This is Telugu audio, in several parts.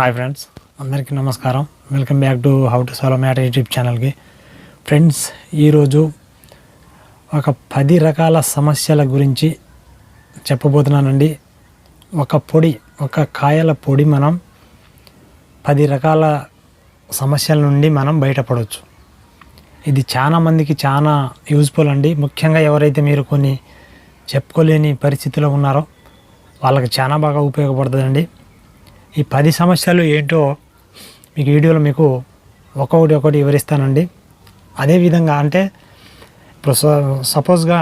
హాయ్ ఫ్రెండ్స్ అందరికీ నమస్కారం. Welcome back to how to solve matter YouTube ఛానల్కి ఫ్రెండ్స్ ఈరోజు ఒక పది రకాల సమస్యల గురించి చెప్పబోతున్నానండి. ఒక పొడి ఒక కాయల పొడి మనం పది రకాల సమస్యల నుండి మనం బయటపడవచ్చు. ఇది చాలా మందికి చాలా యూజ్ఫుల్ అండి. ముఖ్యంగా ఎవరైతే మీరు కొన్ని చెప్పుకోలేని పరిస్థితిలో ఉన్నారో వాళ్ళకి చాలా బాగా ఉపయోగపడుతుందండి. ఈ పది సమస్యలు ఏంటో మీకు వీడియోలో మీకు ఒక్కొక్కటి ఒకటి వివరిస్తానండి. అదేవిధంగా అంటే ఇప్పుడు సపోజ్గా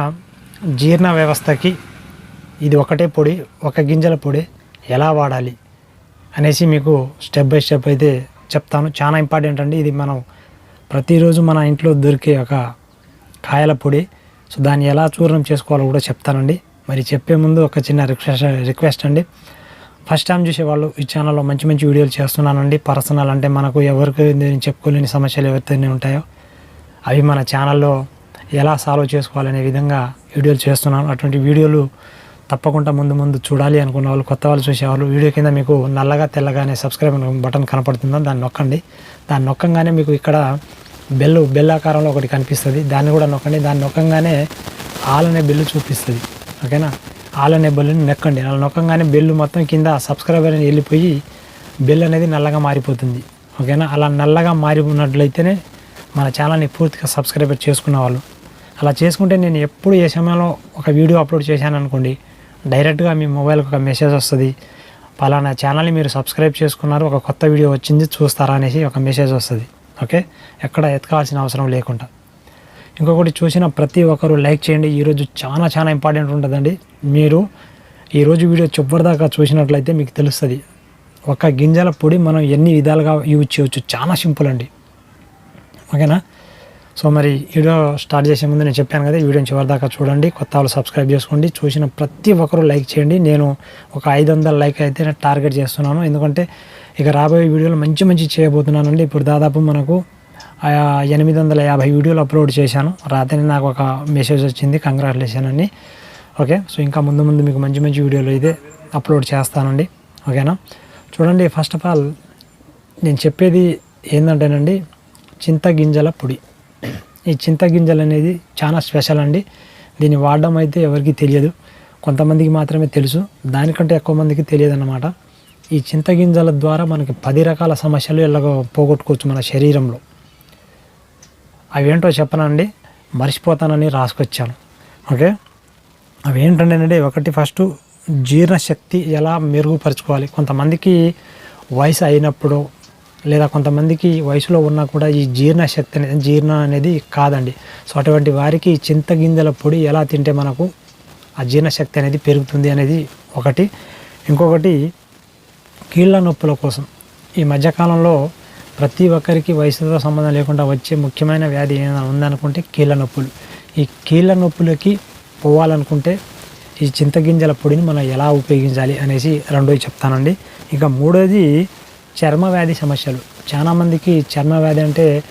జీర్ణ వ్యవస్థకి ఇది ఒకటే పొడి ఒక గింజల పొడి ఎలా వాడాలి అనేసి మీకు స్టెప్ బై స్టెప్ అయితే చెప్తాను. చాలా ఇంపార్టెంట్ అండి. ఇది మనం ప్రతిరోజు మన ఇంట్లో దొరికే ఒక కాయల పొడి. సో దాన్ని ఎలా చూర్ణం చేసుకోవాలో కూడా చెప్తానండి. మరి చెప్పే ముందు ఒక చిన్న రిక్వెస్ట్ రిక్వెస్ట్ అండి. ఫస్ట్ టైం చూసేవాళ్ళు ఈ ఛానల్లో మంచి మంచి వీడియోలు చేస్తున్నానండి. పర్సనల్ అంటే మనకు ఎవరికి నేను చెప్పుకోలేని సమస్యలు ఎవరితోనే ఉంటాయో అవి మన ఛానల్లో ఎలా సాల్వ్ చేసుకోవాలనే విధంగా వీడియోలు చేస్తున్నాను. అటువంటి వీడియోలు తప్పకుండా ముందు ముందు చూడాలి అనుకున్న వాళ్ళు కొత్త వాళ్ళు చూసేవాళ్ళు వీడియో కింద మీకు నల్లగా తెల్లగానే సబ్స్క్రైబ్ బటన్ కనపడుతుందో? దాన్ని నొక్కండి. దాన్ని నొక్కంగానే మీకు ఇక్కడ బెల్ బెల్ ఆకారంలో ఒకటి కనిపిస్తుంది. దాన్ని కూడా నొక్కండి. దాన్ని నొక్కంగానే ఆల్ అనే బెల్లు చూపిస్తుంది. ఓకేనా? ఆల్ అనే బెల్లుని నొక్కండి. అలా నొక్కంగానే బెల్లు మొత్తం కింద సబ్స్క్రైబర్ అని వెళ్ళిపోయి బెల్ అనేది నల్లగా మారిపోతుంది. ఓకేనా? అలా నల్లగా మారిపోయినట్లయితేనే మన ఛానల్ని పూర్తిగా సబ్స్క్రైబర్ చేసుకున్న వాళ్ళు. అలా చేసుకుంటే నేను ఎప్పుడు ఏ సమయంలో ఒక వీడియో అప్లోడ్ చేశాను అనుకోండి డైరెక్ట్గా మీ మొబైల్కి ఒక మెసేజ్ వస్తుంది. పలానా ఛానల్ని మీరు సబ్స్క్రైబ్ చేసుకున్నారు ఒక కొత్త వీడియో వచ్చింది చూస్తారా అనేసి ఒక మెసేజ్ వస్తుంది. ఓకే? ఎక్కడ ఎత్తుకోవాల్సిన అవసరం లేకుండా. ఇంకొకటి చూసిన ప్రతి ఒక్కరు లైక్ చేయండి. ఈరోజు చాలా చాలా ఇంపార్టెంట్ ఉంటుందండి. మీరు ఈరోజు వీడియో చివరిదాకా చూసినట్లయితే మీకు తెలుస్తుంది. ఒక గింజల పొడి మనం ఎన్ని విధాలుగా యూజ్ చేయవచ్చు చాలా సింపుల్ అండి. ఓకేనా? సో మరి వీడియో స్టార్ట్ చేసే ముందు నేను చెప్పాను కదా ఈ వీడియోని చివరిదాకా చూడండి. కొత్త వాళ్ళు సబ్స్క్రైబ్ చేసుకోండి. చూసిన ప్రతి ఒక్కరూ లైక్ చేయండి. నేను ఒక ఐదు వందల లైక్ అయితే టార్గెట్ చేస్తున్నాను. ఎందుకంటే ఇక రాబోయే వీడియోలు మంచి మంచి చేయబోతున్నానండి. ఇప్పుడు దాదాపు మనకు ఎనిమిది వందల యాభై వీడియోలు అప్లోడ్ చేశాను. రాత్రి నాకు ఒక మెసేజ్ వచ్చింది. కంగ్రాచులేషన్ అని ఓకే సో ఇంకా ముందు ముందు మీకు మంచి మంచి వీడియోలు అయితే అప్లోడ్ చేస్తానండి. ఓకేనా చూడండి ఫస్ట్ ఆఫ్ ఆల్ నేను చెప్పేది ఏంటంటేనండి చింతగింజల పొడి. ఈ చింతగింజలు అనేది చాలా స్పెషల్ అండి. దీన్ని వాడడం అయితే ఎవరికి తెలియదు. కొంతమందికి మాత్రమే తెలుసు. దానికంటే ఎక్కువ మందికి తెలియదు అన్నమాట ఈ చింతగింజల ద్వారా మనకి పది రకాల సమస్యలు ఎలాగో పోగొట్టుకోవచ్చు మన శరీరంలో. అవేంటో చెప్పనండి మర్చిపోతానని రాసుకొచ్చాను. ఓకే? అవి ఏంటంటే ఒకటి ఫస్ట్ జీర్ణశక్తి ఎలా మెరుగుపరుచుకోవాలి? కొంతమందికి వయసు అయినప్పుడు లేదా కొంతమందికి వయసులో ఉన్నా కూడా ఈ జీర్ణశక్తి అనేది జీర్ణ అనేది కాదండి. సో అటువంటి వారికి చింతగింజల పొడి ఎలా తింటే మనకు ఆ జీర్ణశక్తి అనేది పెరుగుతుంది అనేది ఒకటి. ఇంకొకటి కీళ్ళ నొప్పుల కోసం. ఈ మధ్యకాలంలో ప్రతి ఒక్కరికి వయసుతో సంబంధం లేకుండా వచ్చే ముఖ్యమైన వ్యాధి ఏదైనా ఉందనుకుంటే కీళ్ళ నొప్పులు. ఈ కీళ్ళ నొప్పులకి పోవాలనుకుంటే ఈ చింతగింజల పొడిని మనం ఎలా ఉపయోగించాలి అనేసి రెండోది చెప్తానండి. ఇంకా మూడోది చర్మ వ్యాధి సమస్యలు. చాలామందికి చర్మ వ్యాధి అంటే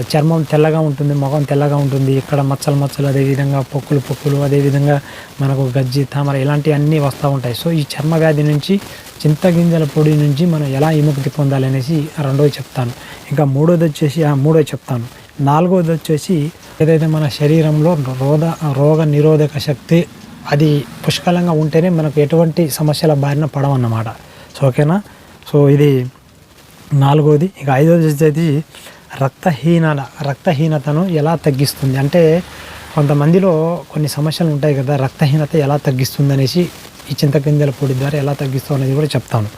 చర్మం తెల్లగా ఉంటుంది ముఖం తెల్లగా ఉంటుంది ఇక్కడ మచ్చలు మచ్చలు అదేవిధంగా పొక్కులు పొక్కులు అదేవిధంగా మనకు గజ్జి తామర ఇలాంటివి అన్నీ వస్తూ ఉంటాయి. సో ఈ చర్మ వ్యాధి నుంచి చింతగింజల పొడి నుంచి మనం ఎలా విముక్తి పొందాలి అనేసి రెండోది చెప్తాను. ఇంకా మూడోది వచ్చేసి మూడోది చెప్తాను. నాలుగోది వచ్చేసి ఏదైతే మన శరీరంలో రోగ రోగ నిరోధక శక్తి అది పుష్కలంగా ఉంటేనే మనకు ఎటువంటి సమస్యల బారిన పడవన్నమాట. సో ఓకేనా? సో ఇది నాలుగోది. ఇక ఐదోది వచ్చేది రక్తహీన రక్తహీనతను ఎలా తగ్గిస్తుంది? అంటే కొంతమందిలో కొన్ని సమస్యలు ఉంటాయి కదా రక్తహీనత ఎలా తగ్గిస్తుంది అనేసి ఈ చింతగింజల పొడి ద్వారా ఎలా తగ్గిస్తాం అనేది కూడా చెప్తాను.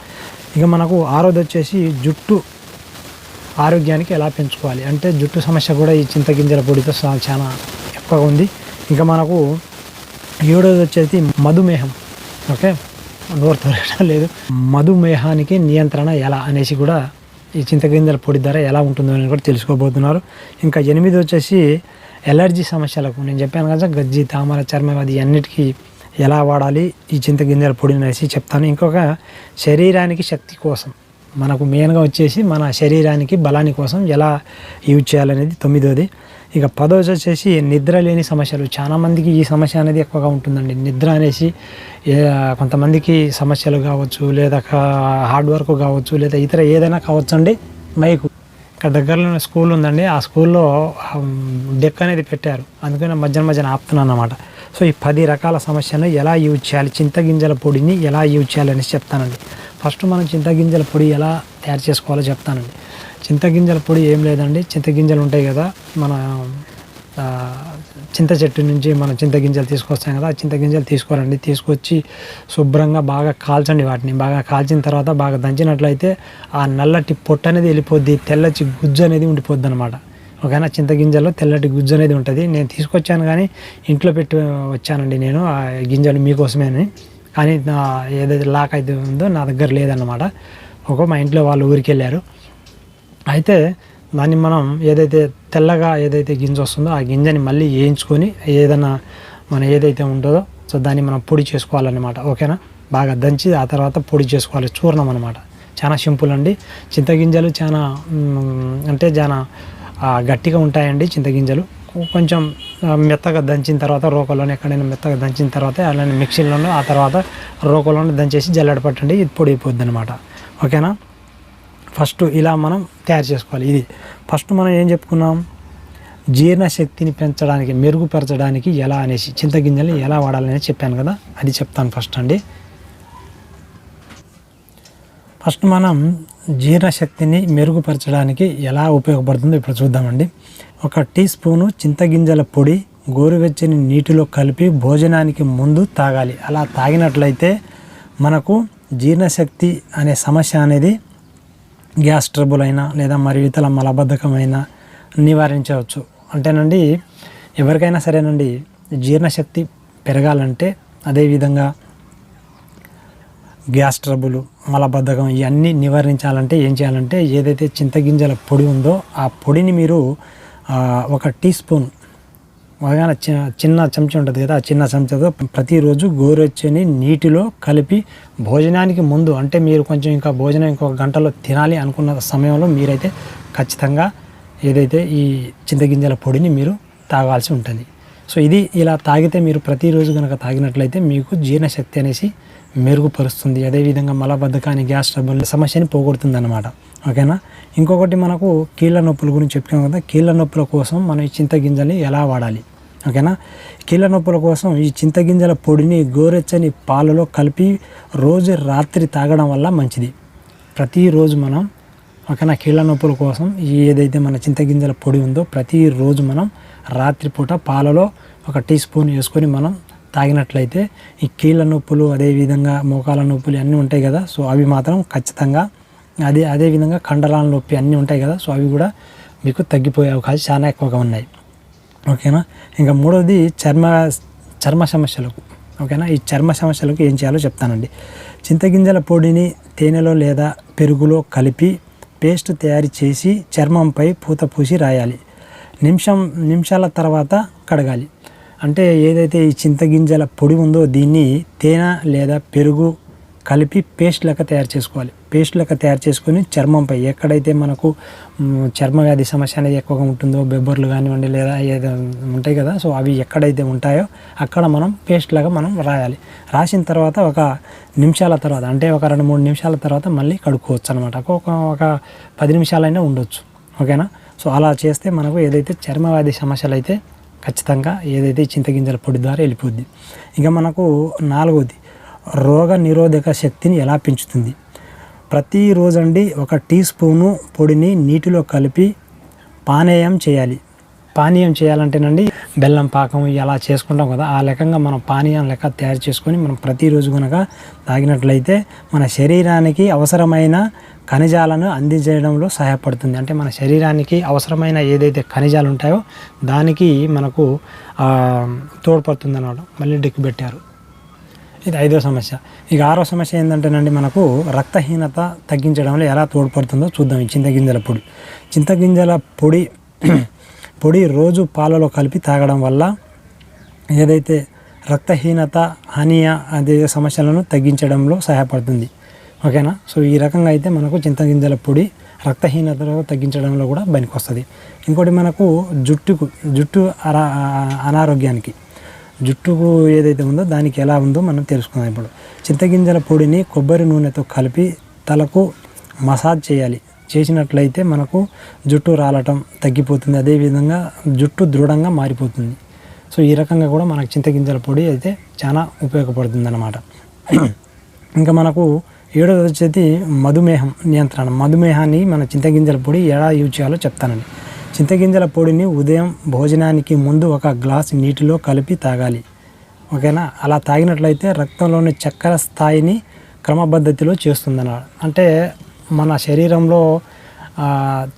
ఇక మనకు ఆరోది వచ్చేసి జుట్టు ఆరోగ్యానికి ఎలా పెంచుకోవాలి? అంటే జుట్టు సమస్య కూడా ఈ చింతగింజల పొడితో చాలా ఎక్కువగా ఉంది. ఇంకా మనకు ఏడోది వచ్చేసి మధుమేహం. ఓకే? నోరు తొలగడం లేదు. మధుమేహానికి నియంత్రణ ఎలా అనేసి కూడా ఈ చింతగింజల పొడి ధర ఎలా ఉంటుందో అని కూడా తెలుసుకోబోతున్నారు. ఇంకా ఎనిమిది వచ్చేసి ఎలర్జీ సమస్యలకు నేను చెప్పాను కదా గజ్జి తామర చర్మవ్యాధి అన్నిటికీ ఎలా వాడాలి ఈ చింతగింజల పొడిని అనేసి చెప్తాను. ఇంకొక శరీరానికి శక్తి కోసం మనకు మెయిన్గా వచ్చేసి మన శరీరానికి బలాని కోసం ఎలా యూజ్ చేయాలనేది తొమ్మిదోది. ఇక పదోది వచ్చేసి నిద్ర లేని సమస్యలు. చాలామందికి ఈ సమస్య అనేది ఎక్కువగా ఉంటుందండి. నిద్ర అనేసి కొంతమందికి సమస్యలు కావచ్చు లేదా హార్డ్ వర్క్ కావచ్చు లేదా ఇతర ఏదైనా కావచ్చు అండి మైకు. ఇక్కడ దగ్గరలో స్కూల్ ఉందండి. ఆ స్కూల్లో డెక్ అనేది పెట్టారు. అందుకని మధ్యన మధ్యన ఆపుతున్నాను అనమాట సో ఈ పది రకాల సమస్యను ఎలా యూజ్ చేయాలి చింతగింజల పొడిని ఎలా యూజ్ చేయాలని చెప్తానండి. ఫస్ట్ మనం చింతగింజల పొడి ఎలా తయారు చేసుకోవాలో చెప్తానండి. చింతగింజల పొడి ఏం లేదండి. చింతగింజలు ఉంటాయి కదా మన చింత చెట్టు నుంచి మనం చింతగింజలు తీసుకొస్తాం కదా ఆ చింతగింజలు తీసుకోరండి. తీసుకొచ్చి శుభ్రంగా బాగా కాల్చండి వాటిని. బాగా కాల్చిన తర్వాత బాగా దంచినట్లయితే ఆ నల్లటి పొట్టు అనేది వెళ్ళిపోద్ది. తెల్లటి గుజ్జు అనేది ఉండిపోద్ది అనమాట ఓకేనా చింతగింజలో తెల్లటి గుజ్జు అనేది ఉంటుంది. నేను తీసుకొచ్చాను కానీ ఇంట్లో పెట్టి వచ్చానండి నేను. ఆ గింజలు మీకోసమే అని కానీ నా ఏదైతే లాక్ అయితే ఉందో నా దగ్గర లేదన్నమాట. ఒక మా ఇంట్లో వాళ్ళు ఊరికి వెళ్ళారు. అయితే దాన్ని మనం ఏదైతే తెల్లగా ఏదైతే గింజ వస్తుందో ఆ గింజని మళ్ళీ వేయించుకొని ఏదైనా మన ఏదైతే ఉంటుందో సో దాన్ని మనం పొడి చేసుకోవాలన్నమాట ఓకేనా? బాగా దంచి ఆ తర్వాత పొడి చేసుకోవాలి చూర్ణం అనమాట చాలా సింపుల్ అండి. చింతగింజలు చాలా అంటే చాలా గట్టిగా ఉంటాయండి చింతగింజలు. కొంచెం మెత్తగా దంచిన తర్వాత రోకలోనే ఎక్కడైనా మెత్తగా దంచిన తర్వాత అలానే మిక్సీలోనే ఆ తర్వాత రోకలోనే దంచేసి జల్లెడ పట్టండి ఇది పొడి అయిపోద్ది అనమాట ఓకేనా? ఫస్ట్ ఇలా మనం తయారు చేసుకోవాలి. ఇది ఫస్ట్ మనం ఏం చెప్పుకున్నాం? జీర్ణశక్తిని పెంచడానికి మెరుగుపరచడానికి ఎలా అనేసి చింతగింజల్ని ఎలా వాడాలని చెప్పాను కదా? అది చెప్తాను ఫస్ట్ అండి. ఫస్ట్ మనం జీర్ణశక్తిని మెరుగుపరచడానికి ఎలా ఉపయోగపడుతుందో ఇప్పుడు చూద్దామండి. ఒక టీ స్పూను చింతగింజల పొడి గోరువెచ్చని నీటిలో కలిపి భోజనానికి ముందు తాగాలి. అలా తాగినట్లయితే మనకు జీర్ణశక్తి అనే సమస్య అనేది గ్యాస్ ట్రబుల్ అయినా లేదా మరి ఇతర మలబద్ధకమైనా నివారించవచ్చు. అంటేనండి ఎవరికైనా సరేనండి జీర్ణశక్తి పెరగాలంటే అదేవిధంగా గ్యాస్ ట్రబుల్ మలబద్ధకం ఇవన్నీ నివారించాలంటే ఏం చేయాలంటే ఏదైతే చింతగింజల పొడి ఉందో ఆ పొడిని మీరు ఒక టీ స్పూన్ బాగా చిన్న చెంచా ఉంటుంది కదా ఆ చిన్న చెంచాతో ప్రతిరోజు గోరువెచ్చని నీటిలో కలిపి భోజనానికి ముందు అంటే మీరు కొంచెం ఇంకా భోజనం ఇంకొక గంటలో తినాలి అనుకున్న సమయంలో మీరైతే ఖచ్చితంగా ఏదైతే ఈ చింతగింజల పొడిని మీరు తాగాల్సి ఉంటుంది. సో ఇది ఇలా తాగితే మీరు ప్రతిరోజు కనుక తాగినట్లయితే మీకు జీర్ణశక్తి అనేసి మెరుగుపరుస్తుంది. అదేవిధంగా మలబద్ధకాన్ని గ్యాస్ ట్రబుల్ సమస్యని పోగొడుతుంది అనమాట ఓకేనా? ఇంకొకటి మనకు కీళ్ళ నొప్పుల గురించి చెప్పుకున్నాం కదా కీళ్ళ నొప్పుల కోసం మనం ఈ చింతగింజల్ని ఎలా వాడాలి? ఓకేనా? కీళ్ళ నొప్పుల కోసం ఈ చింతగింజల పొడిని గోరెచ్చని పాలలో కలిపి రోజు రాత్రి తాగడం వల్ల మంచిది. ప్రతిరోజు మనం ఓకేనా కీళ్ళ నొప్పుల కోసం ఏదైతే మన చింతగింజల పొడి ఉందో ప్రతిరోజు మనం రాత్రిపూట పాలలో ఒక టీ స్పూన్ వేసుకొని మనం తాగినట్లయితే ఈ కీళ్ళ నొప్పులు అదేవిధంగా మోకాల నొప్పులు అన్నీ ఉంటాయి కదా. సో అవి మాత్రం ఖచ్చితంగా అదే అదేవిధంగా కండరాల నొప్పి అన్నీ ఉంటాయి కదా. సో అవి కూడా మీకు తగ్గిపోయే అవకాశం చాలా ఎక్కువగా ఉన్నాయి. ఓకేనా? ఇంకా మూడవది చర్మ చర్మ సమస్యలకు. ఓకేనా? ఈ చర్మ సమస్యలకు ఏం చేయాలో చెప్తానండి. చింతగింజల పొడిని తేనెలో లేదా పెరుగులో కలిపి పేస్ట్ తయారు చేసి చర్మంపై పూత పూసి రాయాలి. నిమిషం నిమిషాల తర్వాత కడగాలి. అంటే ఏదైతే ఈ చింతగింజల పొడి ఉందో దీన్ని తేనె లేదా పెరుగు కలిపి పేస్ట్ లెక్క తయారు చేసుకోవాలి. పేస్ట్ లెక్క తయారు చేసుకొని చర్మంపై ఎక్కడైతే మనకు చర్మ వ్యాధి సమస్య అనేది ఎక్కువగా ఉంటుందో బెబ్బర్లు కానివ్వండి లేదా ఏదో ఉంటాయి కదా సో అవి ఎక్కడైతే ఉంటాయో అక్కడ మనం పేస్ట్ లాగా మనం రాయాలి. రాసిన తర్వాత ఒక నిమిషాల తర్వాత అంటే ఒక రెండు మూడు నిమిషాల తర్వాత మళ్ళీ కడుక్కోవచ్చు అనమాట ఒక ఒక పది నిమిషాలైనా ఉండొచ్చు. ఓకేనా? సో అలా చేస్తే మనకు ఏదైతే చర్మ వ్యాధి సమస్యలు అయితే ఖచ్చితంగా ఏదైతే చింతగింజల పొడి ద్వారా వెళ్ళిపోద్ది. ఇంకా మనకు నాలుగవది రోగ నిరోధక శక్తిని ఎలా పెంచుతుంది? ప్రతిరోజు అండి ఒక టీ స్పూను పొడిని నీటిలో కలిపి పానీయం చేయాలి. పానీయం చేయాలంటేనండి బెల్లం పాకం ఇలా చేసుకుంటాం కదా ఆ లెక్కగా మనం పానీయం లెక్క తయారు చేసుకొని మనం ప్రతిరోజు కనుక తాగినట్లయితే మన శరీరానికి అవసరమైన ఖనిజాలను అందించడంలో సహాయపడుతుంది. అంటే మన శరీరానికి అవసరమైన ఏదైతే ఖనిజాలు ఉంటాయో దానికి మనకు తోడ్పడుతుంది అన్నమాట మళ్ళీ డిక్కు పెట్టారు. ఇది ఐదో సమస్య. ఇక ఆరో సమస్య ఏంటంటేనండి మనకు రక్తహీనత తగ్గించడంలో ఎలా తోడ్పడుతుందో చూద్దాం. ఈ చింతగింజల పొడి. చింతగింజల పొడి పొడి రోజు పాలలో కలిపి తాగడం వల్ల ఏదైతే రక్తహీనత హనియా అదే సమస్యలను తగ్గించడంలో సహాయపడుతుంది. ఓకేనా? సో ఈ రకంగా అయితే మనకు చింతగింజల పొడి రక్తహీనతను తగ్గించడంలో కూడా పనికొస్తుంది. ఇంకోటి మనకు జుట్టుకు జుట్టు అరా అనారోగ్యానికి. జుట్టుకు ఏదైతే ఉందో దానికి ఎలా ఉందో మనం తెలుసుకుందాం ఇప్పుడు. చింతగింజల పొడిని కొబ్బరి నూనెతో కలిపి తలకు మసాజ్ చేయాలి. చేసినట్లయితే మనకు జుట్టు రాలటం తగ్గిపోతుంది. అదేవిధంగా జుట్టు దృఢంగా మారిపోతుంది. సో ఈ రకంగా కూడా మనకు చింతగింజల పొడి అయితే చాలా ఉపయోగపడుతుంది అన్నమాట ఇంకా మనకు ఏడోది వచ్చేది మధుమేహం నియంత్రణ. మధుమేహాన్ని మన చింతగింజల పొడి ఎలా యూజ్ చేయాలో చెప్తానండి. చింతగింజల పొడిని ఉదయం భోజనానికి ముందు ఒక గ్లాస్ నీటిలో కలిపి తాగాలి. ఓకేనా? అలా తాగినట్లయితే రక్తంలోని చక్కెర స్థాయిని క్రమపద్ధతిలో చేస్తుందన్నమాట. అంటే మన శరీరంలో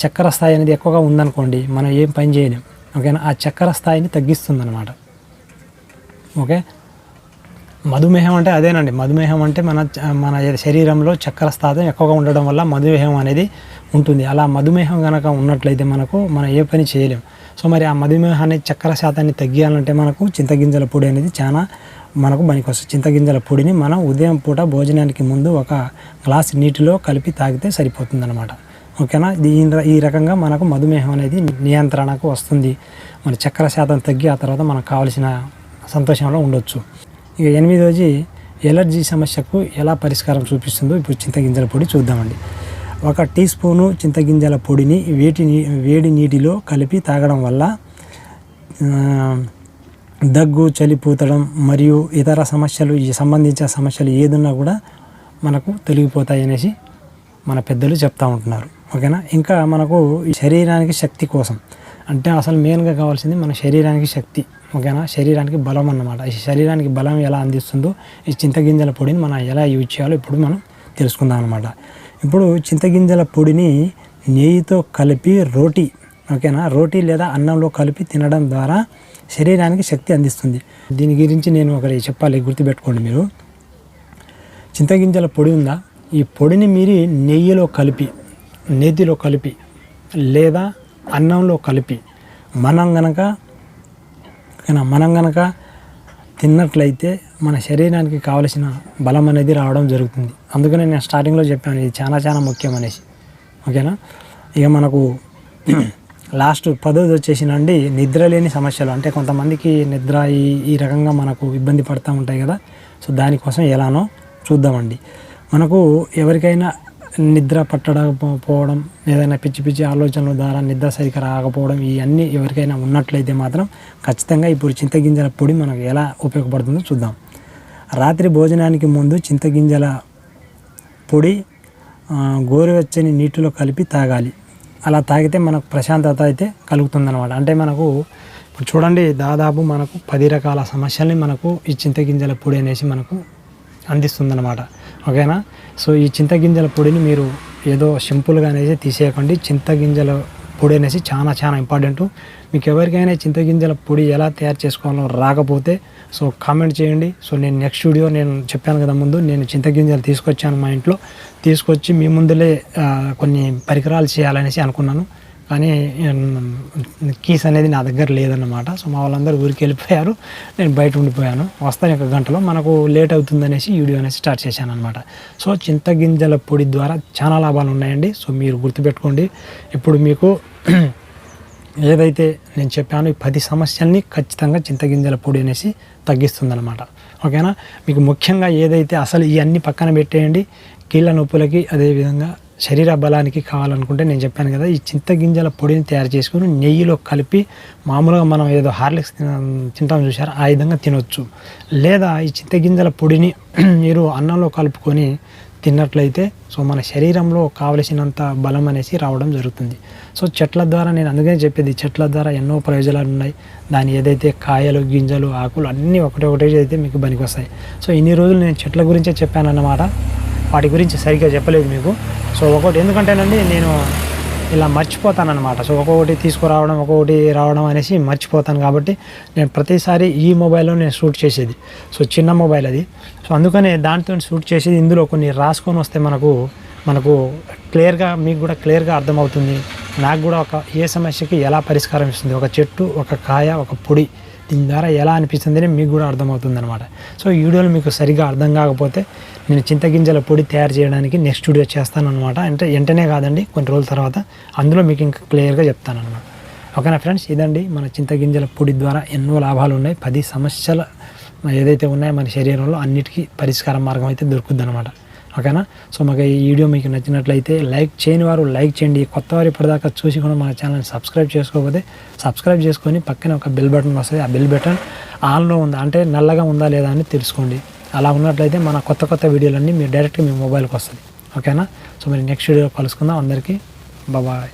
చక్కెర స్థాయి అనేది ఎక్కువగా ఉందనుకోండి మనం ఏం పని చేయలేం. ఓకేనా? ఆ చక్కెర స్థాయిని తగ్గిస్తుందన్నమాట. ఓకే? మధుమేహం అంటే అదేనండి. మధుమేహం అంటే మన మన శరీరంలో చక్కెర స్థాతం ఎక్కువగా ఉండడం వల్ల మధుమేహం అనేది ఉంటుంది. అలా మధుమేహం కనుక ఉన్నట్లయితే మనకు మనం ఏ పని చేయలేం. సో మరి ఆ మధుమేహాన్ని చక్కెర శాతాన్ని తగ్గియాలంటే మనకు చింతగింజల పొడి అనేది చాలా మనకు పనికొస్తుంది. చింతగింజల పొడిని మనం ఉదయం పూట భోజనానికి ముందు ఒక గ్లాస్ నీటిలో కలిపి తాగితే సరిపోతుందన్నమాట. ఓకేనా? దీని ఈ ఈ రకంగా మనకు మధుమేహం అనేది నియంత్రణకు వస్తుంది. మన చక్కెర శాతం తగ్గి ఆ తర్వాత మనకు కావలసిన సంతోషంలో ఉండొచ్చు. ఇక ఎనిమిదోది ఎలర్జీ సమస్యకు ఎలా పరిష్కారం చూపిస్తుందో ఇప్పుడు చింతగింజల పొడి చూద్దామండి. ఒక టీ స్పూను చింతగింజల పొడిని వేటి వేడి నీటిలో కలిపి తాగడం వల్ల దగ్గు చలిపోతడం మరియు ఇతర సమస్యలు ఈ సంబంధించిన సమస్యలు ఏదున్నా కూడా మనకు తొలగిపోతాయి అనేసి మన పెద్దలు చెప్తా ఉంటున్నారు. ఓకేనా? ఇంకా మనకు శరీరానికి శక్తి కోసం అంటే అసలు మెయిన్గా కావాల్సింది మన శరీరానికి శక్తి. ఓకేనా? శరీరానికి బలం అన్నమాట. ఈ శరీరానికి బలం ఎలా అందిస్తుందో ఈ చింతగింజల పొడిని మనం ఎలా యూజ్ చేయాలో ఇప్పుడు మనం తెలుసుకుందాం అనమాట ఇప్పుడు చింతగింజల పొడిని నెయ్యితో కలిపి రోటీ ఓకేనా? రోటీ లేదా అన్నంలో కలిపి తినడం ద్వారా శరీరానికి శక్తి అందిస్తుంది. దీని గురించి నేను ఒకటి చెప్పాలి గుర్తుపెట్టుకోండి మీరు. చింతగింజల పొడి ఉందా? ఈ పొడిని మీరు నెయ్యిలో కలిపి నేతిలో కలిపి లేదా అన్నంలో కలిపి మనం గనక కానీ మనం కనుక తిన్నట్లయితే మన శరీరానికి కావలసిన బలం అనేది రావడం జరుగుతుంది. అందుకనే నేను స్టార్టింగ్లో చెప్పాను ఇది చాలా చాలా ముఖ్యం అనేసి. ఓకేనా? ఇక మనకు లాస్ట్ పదోది వచ్చేసినండి నిద్ర లేని సమస్యలు. అంటే కొంతమందికి నిద్ర ఈ ఈ రకంగా మనకు ఇబ్బంది పడుతూ ఉంటాయి కదా. సో దానికోసం ఎలానో చూద్దామండి. మనకు ఎవరికైనా నిద్ర పట్టకపోవడం ఏదైనా పిచ్చి పిచ్చి ఆలోచనల ద్వారా నిద్ర సరిగ్గా రాకపోవడం ఇవన్నీ ఎవరికైనా ఉన్నట్లయితే మాత్రం ఖచ్చితంగా ఇప్పుడు చింతగింజల పొడి మనకు ఎలా ఉపయోగపడుతుందో చూద్దాం. రాత్రి భోజనానికి ముందు చింతగింజల పొడి గోరువెచ్చని నీటిలో కలిపి తాగాలి. అలా తాగితే మనకు ప్రశాంతత అయితే కలుగుతుందన్నమాట. అంటే మనకు ఇప్పుడు చూడండి దాదాపు మనకు పది రకాల సమస్యల్ని మనకు ఈ చింతగింజల పొడి అనేసి మనకు అందిస్తుందన్నమాట. ఓకేనా? సో ఈ చింతగింజల పొడిని మీరు ఏదో సింపుల్గా అనేసి తీసేయకండి. చింతగింజల పొడి అనేసి చాలా చాలా ఇంపార్టెంట్. మీకు ఎవరికైనా చింతగింజల పొడి ఎలా తయారు చేసుకోవాలో రాకపోతే సో కామెంట్ చేయండి. సో నేను నెక్స్ట్ వీడియో నేను చెప్పాను కదా ముందు నేను చింతగింజలు తీసుకొచ్చాను మా ఇంట్లో. తీసుకొచ్చి మీ ముందులే కొన్ని పరికరాలు చేయాలనేసి అనుకున్నాను. కానీ కీస్ అనేది నా దగ్గర లేదన్నమాట. సో మా వాళ్ళందరూ ఊరికి వెళ్ళిపోయారు. నేను బయట ఉండిపోయాను. వస్తాను ఒక గంటలో. మనకు లేట్ అవుతుంది అనేసి వీడియో అనేసి స్టార్ట్ చేశాను అనమాట సో చింతగింజల పొడి ద్వారా చాలా లాభాలు ఉన్నాయండి. సో మీరు గుర్తుపెట్టుకోండి. ఇప్పుడు మీకు ఏదైతే నేను చెప్పాను ఈ పది సమస్యల్ని ఖచ్చితంగా చింతగింజల పొడి అనేసి తగ్గిస్తుందన్నమాట. ఓకేనా? మీకు ముఖ్యంగా ఏదైతే అసలు ఇవన్నీ పక్కన పెట్టేయండి. కీళ్ళ నొప్పులకి అదేవిధంగా శరీర బలానికి కావాలనుకుంటే నేను చెప్పాను కదా ఈ చింతగింజల పొడిని తయారు చేసుకుని నెయ్యిలో కలిపి మామూలుగా మనం ఏదో హార్లిక్స్ తిన తింటాం చూసారు ఆ విధంగా తినొచ్చు. లేదా ఈ చింతగింజల పొడిని మీరు అన్నంలో కలుపుకొని తిన్నట్లయితే సో మన శరీరంలో కావలసినంత బలం అనేసి రావడం జరుగుతుంది. సో చెట్ల ద్వారా నేను అందుకనే చెప్పేది చెట్ల ద్వారా ఎన్నో ప్రయోజనాలు ఉన్నాయి. దాని ఏదైతే కాయలు గింజలు ఆకులు అన్నీ ఒకటే ఒకటే అయితే మీకు పనికి వస్తాయి సో ఇన్ని రోజులు నేను చెట్ల గురించే చెప్పానన్నమాట. వాటి గురించి సరిగ్గా చెప్పలేదు మీకు. సో ఒకటి ఎందుకంటేనండి నేను ఇలా మర్చిపోతాను అనమాట సో ఒక్కొక్కటి తీసుకురావడం ఒక్కొక్కటి రావడం అనేసి మర్చిపోతాను కాబట్టి నేను ప్రతిసారి ఈ మొబైల్లో నేను షూట్ చేసేది. సో చిన్న మొబైల్ అది. సో అందుకనే దాంతో షూట్ చేసేది ఇందులో కొన్ని రాసుకొని వస్తే మనకు మనకు క్లియర్గా మీకు కూడా క్లియర్గా అర్థమవుతుంది. నాకు కూడా ఒక ఏ సమస్యకి ఎలా పరిష్కారం ఇస్తుంది? ఒక చెట్టు ఒక కాయ ఒక పొడి. దీని ద్వారా ఎలా అనిపిస్తుంది అని మీకు కూడా అర్థమవుతుంది అనమాట సో ఈ వీడియోలో మీకు సరిగా అర్థం కాకపోతే నేను చింతగింజల పొడి తయారు చేయడానికి నెక్స్ట్ వీడియో చేస్తాను అనమాట అంటే వెంటనే కాదండి కొన్ని రోజుల తర్వాత అందులో మీకు ఇంకా క్లియర్గా చెప్తాను అనమాట ఓకేనా ఫ్రెండ్స్? ఇదండి మన చింతగింజల పొడి ద్వారా ఎన్నో లాభాలు ఉన్నాయి. పది సమస్యలు ఏదైతే ఉన్నాయో మన శరీరంలో అన్నిటికీ పరిష్కార మార్గం అయితే దొరుకుద్ది అనమాట ఓకేనా? సో మాకు ఈ వీడియో మీకు నచ్చినట్లయితే లైక్ చేయని వారు లైక్ చేయండి. కొత్త వారు ఇప్పటిదాకా చూసి కూడా మన ఛానల్ని సబ్స్క్రైబ్ చేసుకోకపోతే సబ్స్క్రైబ్ చేసుకొని పక్కన ఒక బెల్ బటన్ వస్తుంది. ఆ బెల్ బటన్ ఆన్లో ఉందా? అంటే నల్లగా ఉందా లేదా అని తెలుసుకోండి. అలా ఉన్నట్లయితే మన కొత్త కొత్త వీడియోలన్నీ మీరు డైరెక్ట్గా మీ మొబైల్కి వస్తుంది. ఓకేనా? సో మరి నెక్స్ట్ వీడియో కలుసుకుందాం. అందరికీ బాబాయ్.